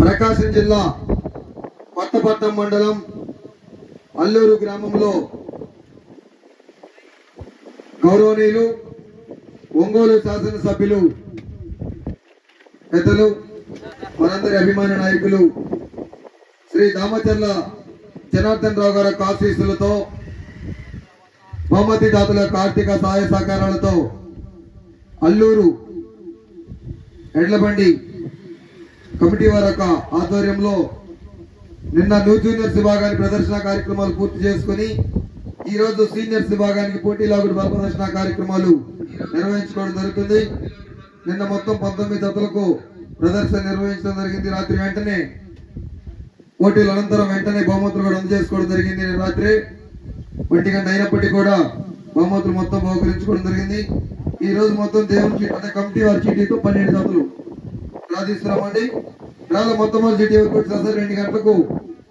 ప్రకాశం జిల్లా కొత్తపట్నం మండలం అల్లూరు గ్రామంలో గౌరవనీయులు ఒంగోలు శాసనసభ్యులు పెద్దలు మనందరి అభిమాన నాయకులు శ్రీ దామచర్ల జనార్దన్ రావు గారి ఆశీస్సులతో బహుమతి దాతల ఆర్థిక సహాయ సహకారాలతో అల్లూరు ఎడ్లబండి కమిటీ వారి యొక్క ఆధ్వర్యంలో నిన్న న్యూ జూనియర్స్ విభాగానికి ప్రదర్శన కార్యక్రమాలు పూర్తి చేసుకుని ఈ రోజు సీనియర్స్ విభాగానికి పోటీ కూడా బల ప్రదర్శన కార్యక్రమాలు నిర్వహించుకోవడం జరుగుతుంది. నిన్న మొత్తం పంతొమ్మిది జతలకు ప్రదర్శన నిర్వహించడం జరిగింది. రాత్రి వెంటనే పోటీల అనంతరం వెంటనే బహుమతులు కూడా అందజేసుకోవడం జరిగింది. రాత్రి ఒంటి గంట అయినప్పటికీ కూడా బహుమతులు మొత్తం బహుకరించుకోవడం జరిగింది. ఈ రోజు మొత్తం దేవుని చీటీ అంటే కమిటీ వారి చీటీతో పన్నెండు జతలు. డ్రా తీసుకురామండి మొట్టమొదటి మొత్తం వచ్చిన సరే రెండు గంటలకు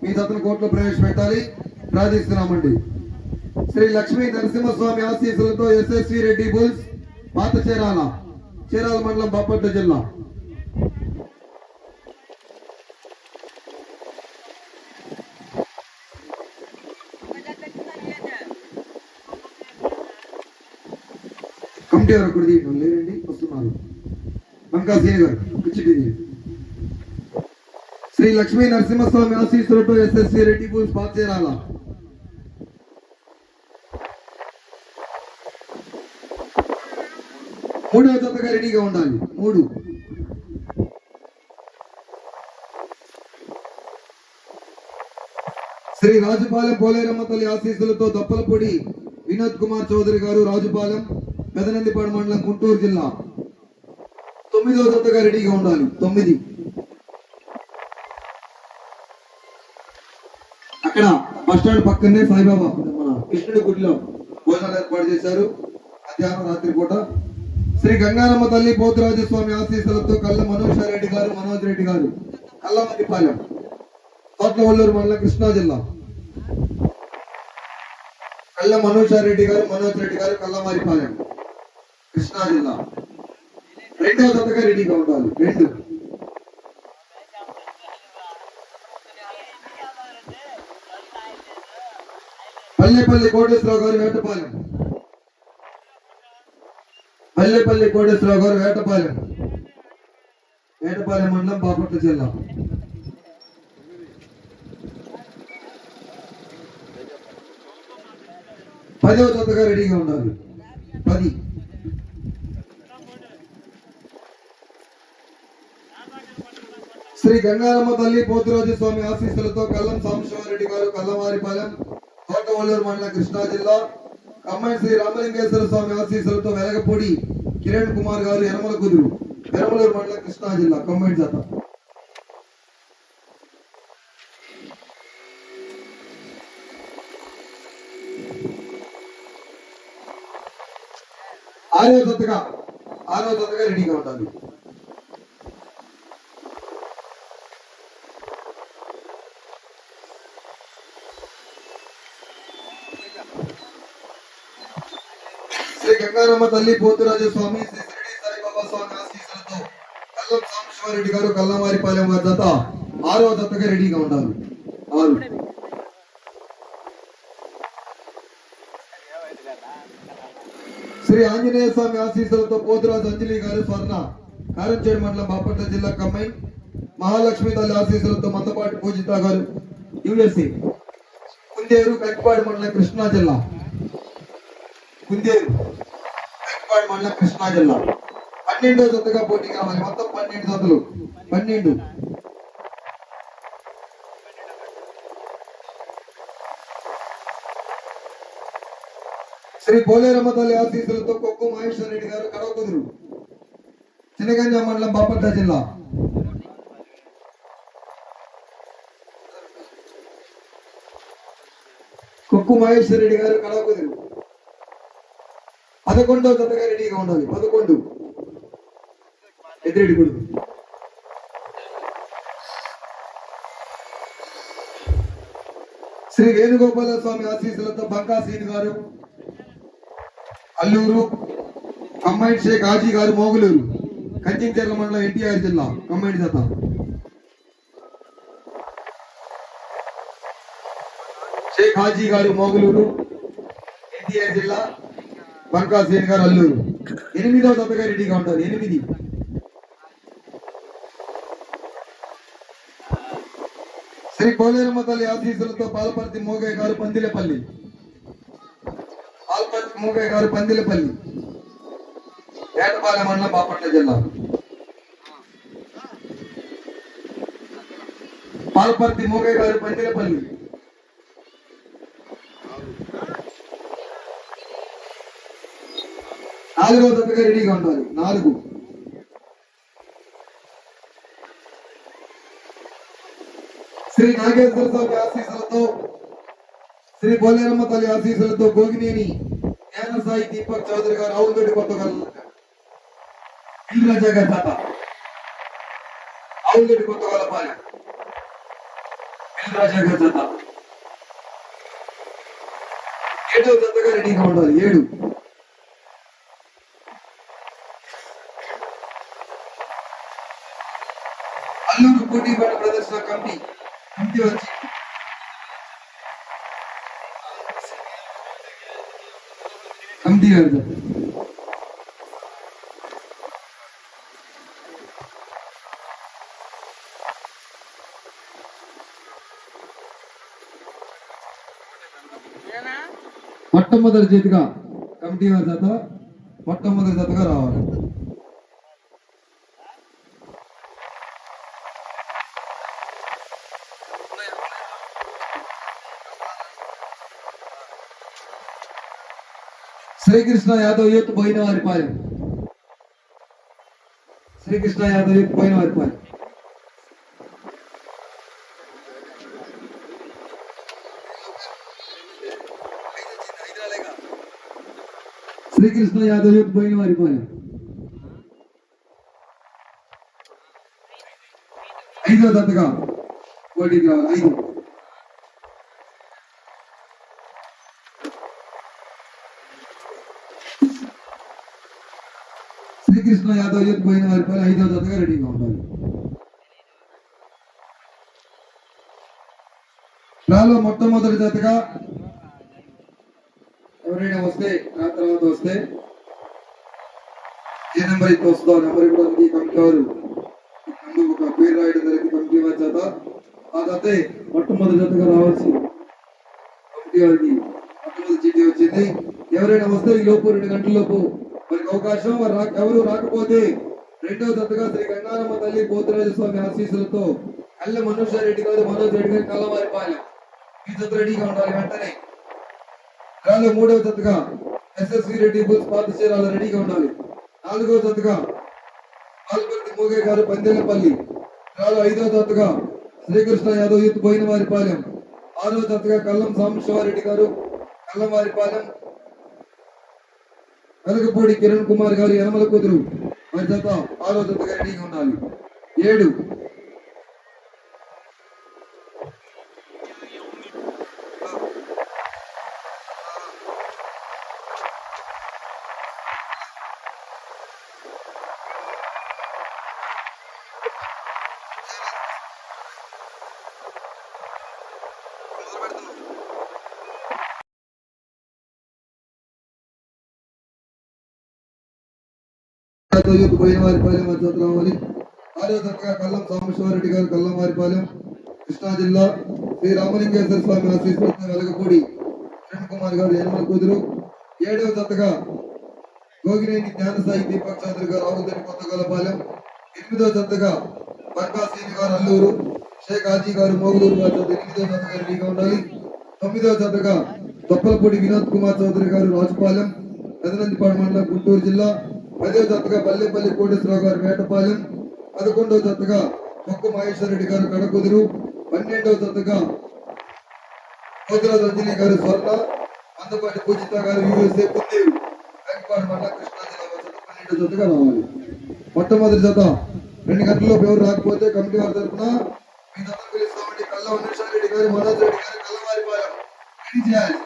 మీ జతను కోర్టులో ప్రవేశపెట్టాలి. ప్రార్థిస్తున్నామండి. శ్రీ లక్ష్మీ నరసింహస్వామి ఆశీస్సులతో ఎస్ఎస్వి రెడ్డి బుల్స్ పాత చీరాల చీరాల మండలం బాపట్ల జిల్లా. కమిటీ వరకు కూడా తీయటం లేదండి వస్తున్నారు. బంకా సీని గారు పిచ్చిటి తీయండి. శ్రీ లక్ష్మీ నరసింహస్వామి ఆశీస్సులతో ఎస్ఎస్సి రెడ్డి భూమి పాచేరాల మూడవ జతగా రెడీగా ఉండాలి. మూడు. శ్రీ రాజుపాలెం పోలేరమ్మ తల్లి ఆశీస్సులతో దప్పలపూడి వినోద్ కుమార్ చౌదరి గారు రాజుపాలెం పెదనందిపాడు మండలం గుంటూరు జిల్లా. తొమ్మిదవ జతగా రెడీగా ఉండాలి. తొమ్మిది. అక్కడ బస్ స్టాండ్ పక్కనే సాయిబాబా మన కృష్ణుడి గుడిలో భోజనాలు ఏర్పాటు చేశారు. మధ్యాహ్నం రాత్రి పూట శ్రీ గంగారమ్మ తల్లి పోతురాజస్వామి ఆశీస్సులతో కళ్ళ మనోజ్ రెడ్డి గారు మనోజ్ రెడ్డి గారు కల్లమతిపాలెం తోట్లవల్లూరు మండలం కృష్ణా జిల్లా. కళ్ళ మనోజ్ రెడ్డి గారు మనోజ్ రెడ్డి గారు కల్లమారిపాలెం కృష్ణా జిల్లా. రెండవ జతగా రెడీగా ఉండాలి. రెండు. పల్లెపల్లి కోటేశ్వరరావు గారు వేటపాలెం. పల్లెపల్లి కోటేశ్వరరావు గారు వేటపాలెం. వేటపాలెం మండలం బాపట్ల జిల్లా. పదవ జతగా రెడీగా ఉండాలి. పది. శ్రీ గంగారమ్మ తల్లి పోతురాజు స్వామి ఆశీస్సులతో కల్లం సాంబశివారెడ్డి గారు కల్లవారిపాలెం ఓలూరు మండలం కృష్ణా జిల్లా కమ్మాయి శ్రీ రామలింగేశ్వర స్వామి ఆశీస్సులతో వెలగపూడి కిరణ్ కుమార్ గారు యనమల కుదురు పెరమలూరు మండలం కృష్ణా జిల్లా కమ్మాయి జత. ఆరో జతగా ఆరో జతగా రెడీగా ఉండాలి. శ్రీ గంగారమ్మ తల్లి పోతురాజు స్వామి శ్రీ షిరిడి సాయిబాబా స్వామి ఆశీస్సులతో కల్లం సాంబశివారెడ్డి గారు కల్లమారిపాలెం వారి జత ఆరో జతగా రెడీగా ఉండాలి ఆరు. శ్రీ ఆంజనేయ స్వామి ఆశీస్సులతో పోతురాజు అంజలి గారు స్వర్ణ కారంచేడు మండలం బాపట్ల జిల్లా కమ్మై మహాలక్ష్మి తల్లి ఆశీస్సులతో మందపాటి పూజిత గారు యుఎస్సి కుందేరు కంకిపాడు మండలం కృష్ణా జిల్లా. కుందేరు కంకిపాడు మండలం కృష్ణా జిల్లా. పన్నెండో జతగా పోటీగా కావాలి మొత్తం పన్నెండు జతలు. పన్నెండు. శ్రీ పోలేరమ్మ తల్లి ఆశీస్సులతో కొక్కు మహేశ్వర రెడ్డి గారు కడవకుదురు. చిన్నగంజ మండలం బాపట్ల జిల్లా. కొక్కు మహేశ్వర రెడ్డి గారు కడవకుదురు. పదకొండో తొందరగా రెడీగా ఉండాలి. పదకొండు. ఎదురెడ్డి కొడుకు. శ్రీ వేణుగోపాల స్వామి ఆశీస్సులతో బంకా సీన్ గారు అల్లూరు కంబైన్ షేక్ హాజీ గారు మోగులూరు కంచించర్ల మండలం ఎన్టీఆర్ జిల్లా కంబైన్ జత. షేక్ హాజీ గారు మోగులూరు ఎన్టీఆర్ జిల్లా బంకా శ్రీని గారు అల్లూరు. ఎనిమిదవ జతగా రెడీగా ఉంటారు ఎనిమిది. శ్రీ కోలేరమ్మ తల్లి ఆశీస్సులతో పాలపర్తి మోగయ్య గారు పందిలపల్లి. పాలపర్తి మోగయ్య గారు పందిలపల్లి. ఏటపాలెం మండలం బాపట్ల జిల్లా. పాలపర్తి మోగయ్య గారు పందిలపల్లి. నాలుగో దత్తగా రెడీగా ఉండాలి. నాలుగు. శ్రీ నాగేశ్వర స్వామి ఆశీస్సులతో శ్రీ పోలేరమ్మ తల్లి ఆశీస్సులతో గోగినేని కేంద్ర సాయి దీపక్ చౌదరి గారు అవుతోటి కొత్తగల ఇల్లు గారి తాత. అవుతోటి కొత్తగల పాలెం. రాజా గారి తాత. ఏడవ దత్తగా రెడీగా ఉండాలి. ఏడు. పోటీ పడ్డ ప్రదర్శన కమిటీ కమిటీ వచ్చి కమిటీ గారు మొట్టమొదటి చేతిగా కమిటీ వారి జత మొట్టమొదటి జతగా రావాలి. శ్రీకృష్ణ యాదవ్ యూత్ పోయిన వారి పాలెం శ్రీకృష్ణ యాదవ్ యూత్ పోయిన వారి పాలెం శ్రీకృష్ణ యాదవ్ యూత్ పోయిన వారి పాలెం ఐదో దత్తగా పోటీకి రావాలి ఐదు శ్రీకృష్ణ యాదవ్ యూత్ పోయిన వారి పైన ఐదో జతగా రెడీగా ఉండాలి. నాలో మొట్టమొదటి జతగా ఎవరైనా వస్తే నా తర్వాత వస్తే ఏ నెంబర్ అయితే వస్తుందో ఆ నెంబర్ ఇవ్వడానికి కమిటీ వారు ముందు ఒక పేరు రాయడం జరిగింది కమిటీ వారి చేత. ఆ జతే మొట్టమొదటి జతగా రావాల్సి కమిటీ వారికి మొట్టమొదటి చీటీ వచ్చింది. ఎవరైనా వస్తే ఈ లోపు రెండు గంటల లోపు అవకాశం ఎవరు రాకపోతే రెండవ దత్తగా శ్రీ గంగారమ్మ తల్లి పోతురాజు స్వామి ఆశీస్సులతో కళ్ళ మనుష్య రెడ్డి గారు మనోజ్ రెడ్డి గారు కల్లవారి పాలెం ఈ జత రెడీగా ఉండాలి వెంటనే. అలాగే మూడవ జతగా ఎస్ఎస్వి రెడ్డి బుల్స్ పాతశీరాలు రెడీగా ఉండాలి. నాలుగవ జతగా ఆల్పర్తి మోగే గారు పందేలపల్లి. రాలో ఐదవ జతగా శ్రీకృష్ణ యాదవ్ యూత్ బోయినవారిపాలెం వారి పాలెం ఆరో జతగా కల్లం సాంబశివారెడ్డి గారు కల్లం వారి పాలెం వెలగపూడి కిరణ్ కుమార్ గారు యనమల కూతురు. మరి జత ఆరో రెడీగా ఉండాలి. ఏడు. యూత్ పోయిన వారి పాలెం వారి ఆరో జతగా కల్లం సోమేశ్వరరెడ్డి గారు కల్లం వారిపాలెం కృష్ణా జిల్లా శ్రీ రామలింగేశ్వర స్వామి ఆశీస్సులతో వెలగపూడి కిరణ్ కుమార్ గారు యనమల కూతురు. ఏడవ జతగా గోగినేని జ్ఞానసాయి దీపక్ చౌదరి గారు ఆవుదని కొత్తగలపాలెం. ఎనిమిదో జతగా బంకాసీని గారు అల్లూరు. షేక్ హాజీ గారు మోగులూరు గారు ఎనిమిదో జతగా రెడీగా ఉండాలి. తొమ్మిదో జతగా తొప్పలపూడి వినోద్ కుమార్ చౌదరి గారు రాజుపాలెం పెదనందిపాడు మండలం గుంటూరు జిల్లా. పదో జతగా పల్లెపల్లి కోటేశ్వరరావు గారు వేటపాలెం పదకొండవ జతగా మొక్కు మహేశ్వర రెడ్డి గారు కడకుదురు పన్నెండవ జతగా కోతుల రజనీ గారు స్వర్ణ మందపాటి పూజిత గారు యూఎస్ఏ పుత్తేరు వెంకపాడు కృష్ణా జిల్లా పన్నెండు జతగా రావాలి. మొట్టమొదటి జత రెండు గంటల్లో ఎవరు రాకపోతే కమిటీ వారి తరఫున మీ జతను పిలుస్తామండి కల్లా ఉన్నేశ్వర రెడ్డి గారు మనోజ్ రెడ్డి గారు కల్లవారిపాలెం చేయాలి.